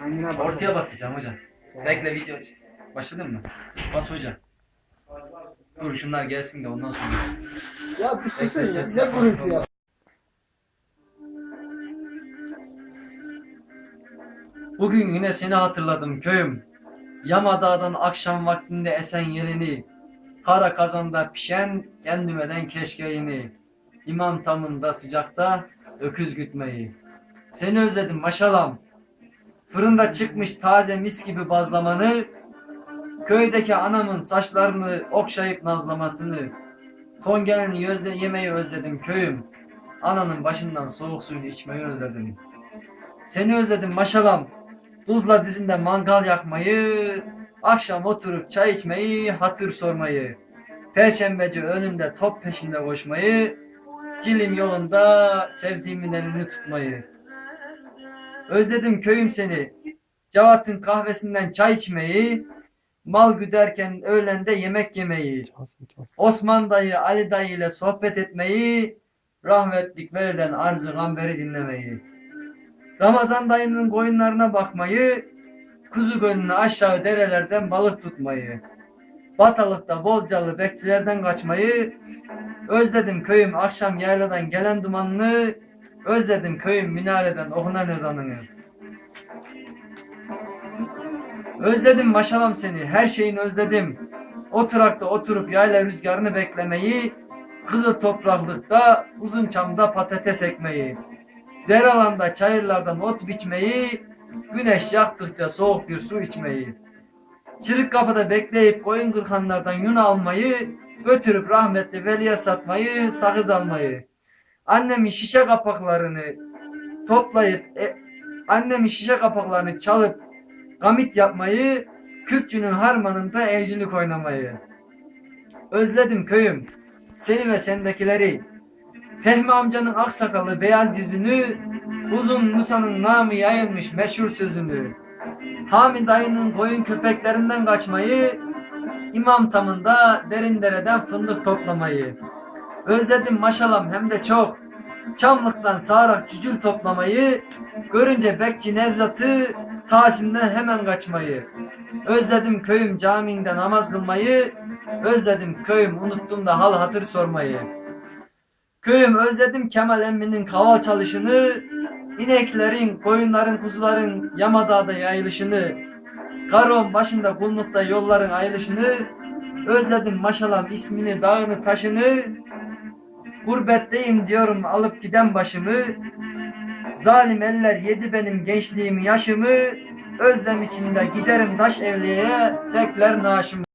Bas? Ortaya basacağım hocam. Bekle video aç. Başladın mı? Bas hocam. Dur şunlar gelsin de ondan sonra. Ya bir ya. ses Ne gürültü ya? Bugün yine seni hatırladım köyüm. Yama dağdan akşam vaktinde esen yelini. Kara kazanda pişen kendimeden keşkeğini. İmam tamında sıcakta öküz gütmeyi. Seni özledim maşalam. Fırında çıkmış taze mis gibi bazlamanı. Köydeki anamın saçlarını okşayıp nazlamasını. Kongelini özle yemeyi özledim köyüm. Ananın başından soğuk suyunu içmeyi özledim. Seni özledim maşalam. Tuzla düzünde mangal yakmayı, akşam oturup çay içmeyi, hatır sormayı. Perşembeci önünde top peşinde koşmayı, cilim yolunda sevdiğimin elini tutmayı. Özledim köyüm seni. Cavat'ın kahvesinden çay içmeyi, mal güderken öğlende yemek yemeyi. Osman dayı, Ali dayı ile sohbet etmeyi, rahmetlik Veli'den arzı gamberi dinlemeyi. Ramazan dayının koyunlarına bakmayı, kuzu gölüne aşağı derelerden balık tutmayı. Batalıkta bozcalı bekçilerden kaçmayı, özledim köyüm akşam yayladan gelen dumanını, özledim köyüm minareden okunan ezanını. Özledim maşalam seni, her şeyini özledim. Oturakta oturup yayla rüzgarını beklemeyi, kızıl topraklıkta, uzun çamda patates ekmeyi, deralanda çayırlardan ot biçmeyi, güneş yaktıkça soğuk bir su içmeyi, çırık kapıda bekleyip koyun kırkanlardan yün almayı, götürüp rahmetli veliye satmayı, sakız almayı, annemin şişe kapaklarını toplayıp, e, annemin şişe kapaklarını çalıp gamit yapmayı, Kürtçünün harmanında evcilik oynamayı. Özledim köyüm, seni ve sendekileri. Fehmi amcanın aksakalı beyaz yüzünü, uzun Musa'nın namı yayılmış meşhur sözünü. Hami dayının koyun köpeklerinden kaçmayı, İmam tamında derin dereden fındık toplamayı. Özledim maşalam hem de çok. Çamlıktan sağrak cücül toplamayı, görünce bekçi Nevzat'ı Tasim'den hemen kaçmayı. Özledim köyüm camiinde namaz kılmayı, özledim köyüm unuttum da hal hatır sormayı. Köyüm özledim Kemal emminin kaval çalışını, ineklerin, koyunların, kuzuların yamadağda yayılışını, Karon başında kullukta yolların ayrılışını, özledim maşalam ismini, dağını, taşını, gurbetteyim diyorum alıp giden başımı, zalim eller yedi benim gençliğimi, yaşımı, özlem içinde giderim taş evliye, bekler naaşımı.